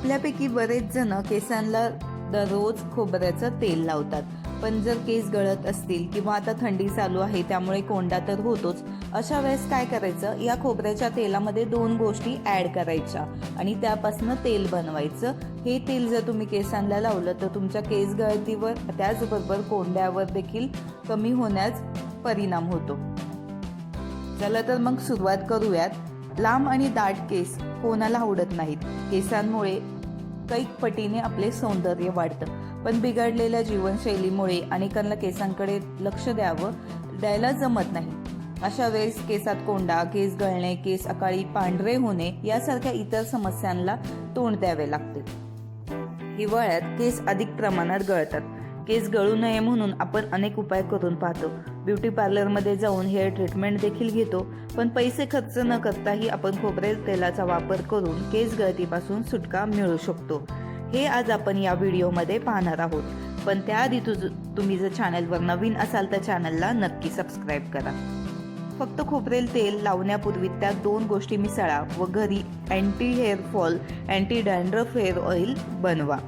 आपल्यापैकी बरेच जण केसांना दररोज खोबऱ्याचं तेल लावतात. पण जर केस गळत असतील किंवा आता थंडी चालू आहे त्यामुळे कोंडा तर होतोच. अशा वेळेस काय करायचं? या खोबऱ्याच्या तेलामध्ये दोन गोष्टी ॲड करायच्या आणि त्यापासून तेल बनवायचं. हे तेल जर तुम्ही केसांना लावलं तर तुमच्या केस गळतीवर त्याचबरोबर कोंड्यावर देखील कमी होण्यास परिणाम होतो. चला तर मग सुरुवात करूयात. लांब आणि दाट केस कोणाला आवडत नाहीत. केसांमुळे कैक पटीने आपले सौंदर्य वाढतं. पण बिघडलेल्या जीवनशैलीमुळे अनेकांना केसांकडे लक्ष द्यावं द्यायला जमत नाही. अशा वेळेस केसात कोंडा केस गळणे केस अकाळी पांढरे होणे यासारख्या इतर समस्यांना तोंड द्यावे लागते. हिवाळ्यात केस अधिक प्रमाणात गळतात. केस गळू नये म्हणून आपण अनेक उपाय करून पाहतो. ब्युटी पार्लरमध्ये जाऊन हेअर ट्रीटमेंट देखील घेतो पण पैसे खर्च न करताही आपण खोबरेल तेलाचा वापर करून केस गळतीपासून सुटका मिळू शकतो. हे आज आपण या व्हिडिओमध्ये पाहणार आहोत. पण त्याआधी तुझ तुम्ही जर चॅनलवर नवीन असाल तर चॅनलला नक्की सबस्क्राईब करा. फक्त खोबरेल तेल लावण्यापूर्वी त्यात दोन गोष्टी मिसळा व घरी anti hair fall anti dandruff hair oil बनवा.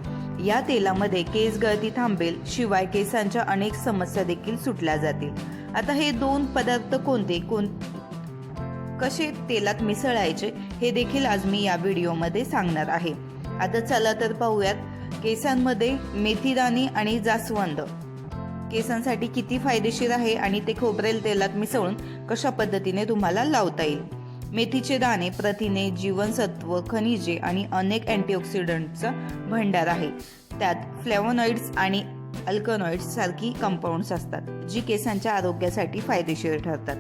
या तेलामध्ये केस गळती थांबेल शिवाय केसांच्या अनेक समस्या देखील सुटल्या जातील. आता हे दोन पदार्थ कोणते? कोण कसे तेलात मिसळायचे? हे देखील आज मी या व्हिडिओमध्ये सांगणार आहे. आता चला तर पाहूयात केसांमध्ये मेथीदाणे आणि जास्वंद. केसांसाठी किती फायदेशीर आहे आणि ते खोबरेल तेलात मिसळून कशा पद्धतीने तुम्हाला लावता येईल? मेथीचे दाणे प्रथिने जीवनसत्व खनिजे आणि अनेक अँटीऑक्सिडंटचा भंडार आहे. त्यात फ्लेवोनॉइड्स आणि अल्कनॉइड्स सारखी कंपाऊंड्स असतात जी केसांच्या आरोग्यासाठी फायदेशीर ठरतात.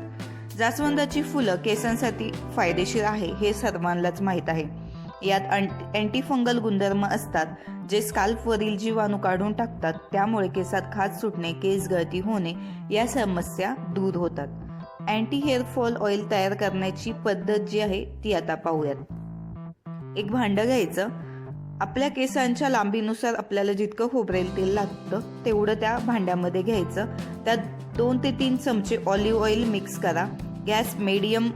जास्वंदाची फुलं केसांसाठी फायदेशीर आहे हे सर्वांनाच माहीत आहे. यात अँटीफंगल गुणधर्म असतात जे स्काल्फवरील जीवाणू काढून टाकतात त्यामुळे केसात खाज सुटणे केस गळती होणे या समस्या दूर होतात. अँटी हेअर फॉल ऑइल तयार करण्याची पद्धत जी आहे ती आता पाहूयात. एक भांडं घ्यायचं. आपल्या केसांच्या लांबीनुसार आपल्याला जितकं खोबरेल तेल लागतं तेवढं त्या भांड्यामध्ये घ्यायचं. त्यात दोन ते तीन चमचे ऑलिव्ह ऑइल मिक्स करा. गॅस मीडियम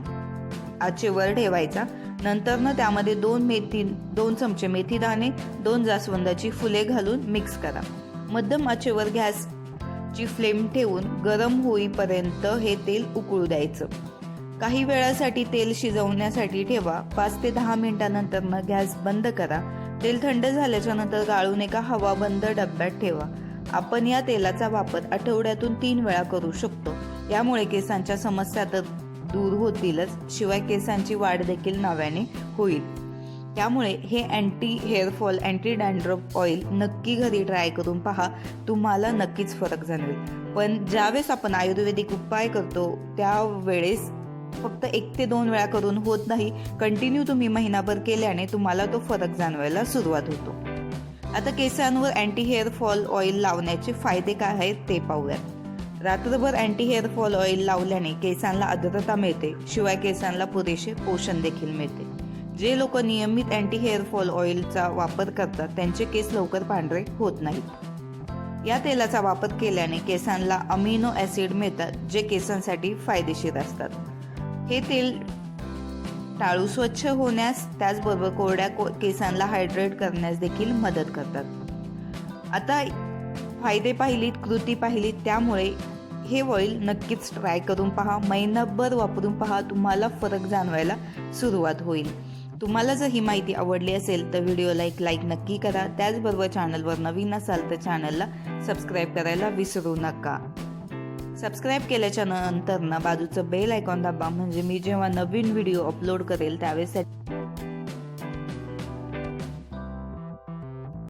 आचेवर ठेवायचा. नंतर ना त्यामध्ये दोन मेथी दोन चमचे मेथी दाणे दोन जास्वंदाची फुले घालून मिक्स करा. मध्यम आचेवर गॅस ची फ्लेम ठेवून गरम होईपर्यंत हे तेल उकळू द्यायचं. काही वेळासाठी तेल शिजवण्यासाठी ठेवा. पाच ते दहा मिनिटानंतर मग गॅस बंद करा. तेल थंड झाल्याच्यानंतर गाळून एका हवा बंद डब्यात ठेवा. आपण या तेलाचा वापर आठवड्यातून तीन वेळा करू शकतो. यामुळे केसांच्या समस्या तर दूर होतीलच. शिवाय केसांची वाढ देखील नव्याने होईल. त्यामुळे हे anti hair fall anti dandruff oil नक्की घरी ट्राय करून पहा. तुम्हाला नक्कीच फरक जाणवेल. पण ज्यावेळेस आपण आयुर्वेदिक उपाय करतो त्यावेळेस फक्त एक ते दोन वेळा करून होत नाही. कंटिन्यू तुम्ही महिनाभर केल्याने तुम्हाला तो फरक जाणवायला सुरुवात होतो. आता केसांवर अँटी हेअर फॉल ऑइल लावण्याचे फायदे काय आहेत ते पाहूयात. रात्रभर अँटी हेअर फॉल ऑइल लावल्याने केसांना आर्द्रता मिळते. शिवाय केसांना पुरेसे पोषण देखील मिळते. जे लोक नियमित अँटी हेअर फॉल ऑइलचा वापर करतात त्यांचे केस लवकर पांढरे होत नाहीत. या तेलाचा वापर केल्याने केसांना अमिनो ॲसिड मिळतात जे केसांसाठी फायदेशीर असतात. हे तेल टाळू स्वच्छ होण्यास त्याचबरोबर कोरड्या को केसांना हायड्रेट करण्यास देखील मदत करतात. आता फायदे पाहिलीत कृती पाहिलीत त्यामुळे हे ऑइल नक्कीच ट्राय करून पहा. महिनाभर वापरून पहा तुम्हाला फरक जाणवायला सुरुवात होईल. तुम्हाला जर ही माहिती आवडली असेल तर व्हिडिओला एक लाईक नक्की करा. त्याचबरोबर चॅनलवर नवीन असाल तर चॅनलला सबस्क्राईब करायला विसरू नका. सबस्क्राईब केल्याच्यानंतर ना बाजूचं बेल आयकॉन दाबा. म्हणजे मी जेव्हा नवीन व्हिडिओ अपलोड करेल त्यावेळेस